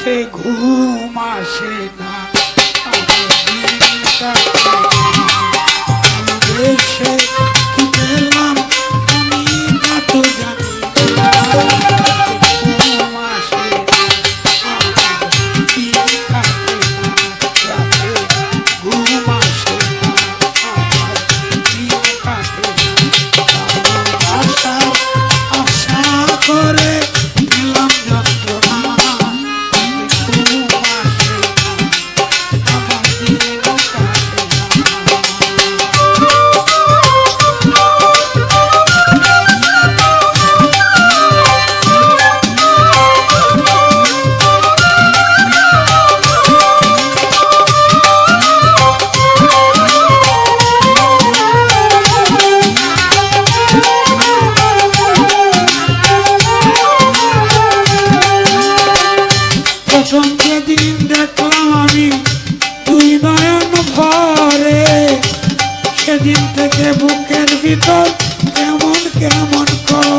রাতে ঘুম আসে না। সঙ্গে দিন দেখলাম আমি। তুই নয়ন ভরে সেদিন থেকে বুকের ভিতর কেমন কেমন কর